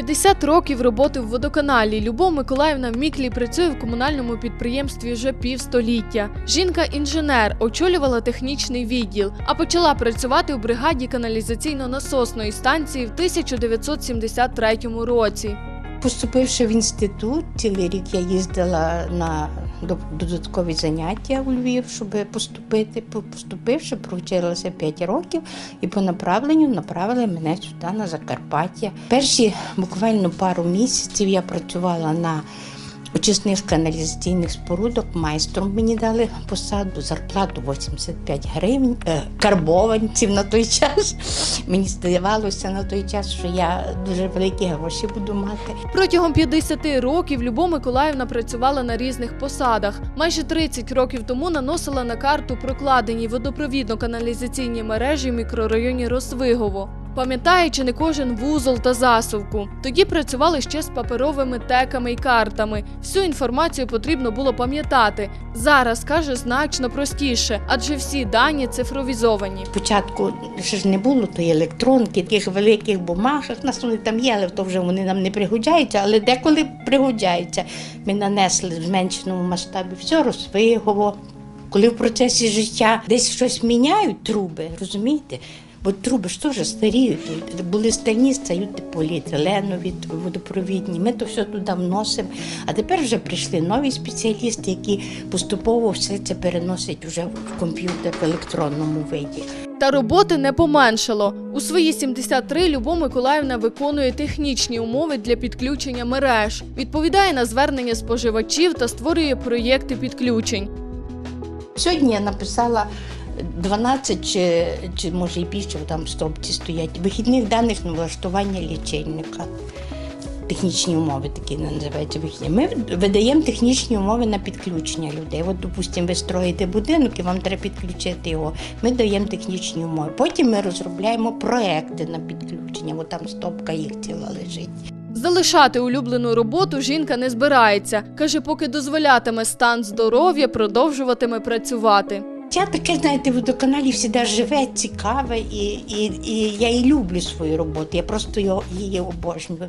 50 років роботи в водоканалі. Любов Миколаївна в Міклі працює в комунальному підприємстві вже півстоліття. Жінка-інженер очолювала технічний відділ, а почала працювати у бригаді каналізаційно-насосної станції в 1973 році. Поступивши в інститут, цілий рік я їздила на додаткові заняття у Львів, щоб поступити. Поступивши, провчилася 5 років і по направленню направили мене сюди, на Закарпаття. Перші буквально пару місяців я працювала на очисних каналізаційних спорудок. Майстром мені дали посаду, зарплату 85 гривень, е, карбованців на той час. Мені здавалося на той час, що я дуже великі гроші буду мати. Протягом 50 років Любов Миколаївна працювала на різних посадах. Майже 30 років тому наносила на карту прокладені водопровідно-каналізаційні мережі в мікрорайоні Росвигово. Пам'ятає, чи не кожен вузол та засувку. Тоді працювали ще з паперовими теками і картами. Всю інформацію потрібно було пам'ятати. Зараз каже значно простіше, адже всі дані цифровізовані. Спочатку ще ж не було тої електронки, тих великих бумажок. Нас вони там є, але то вже вони нам не пригодяються, але деколи пригодяються. Ми нанесли в зменшеному масштабі все розфигово. Коли в процесі життя десь щось міняють труби, розумієте? Бо труби ж теж старіють. Були стальні, стають поліетиленові, водопровідні. Ми то все туди вносимо. А тепер вже прийшли нові спеціалісти, які поступово все це переносять вже в комп'ютер в електронному виді. Та роботи не поменшало. У свої 73 Любов Миколаївна виконує технічні умови для підключення мереж, відповідає на звернення споживачів та створює проєкти підключень. Сьогодні я написала 12 чи, чи може і більше там в стопці стоять вихідних даних на влаштування лічильника. Технічні умови такі називаються вихідні. Ми видаємо технічні умови на підключення людей. От, допустимо, ви строїте будинок і вам треба підключити його. Ми даємо технічні умови. Потім ми розробляємо проекти на підключення, бо там стопка їх ціла лежить. Залишати улюблену роботу жінка не збирається. Каже, поки дозволятиме стан здоров'я, продовжуватиме працювати. Я таке, знаєте, водоканалі завжди живе, цікаве, і, і, і я і люблю свою роботу. Я просто її обожнюю.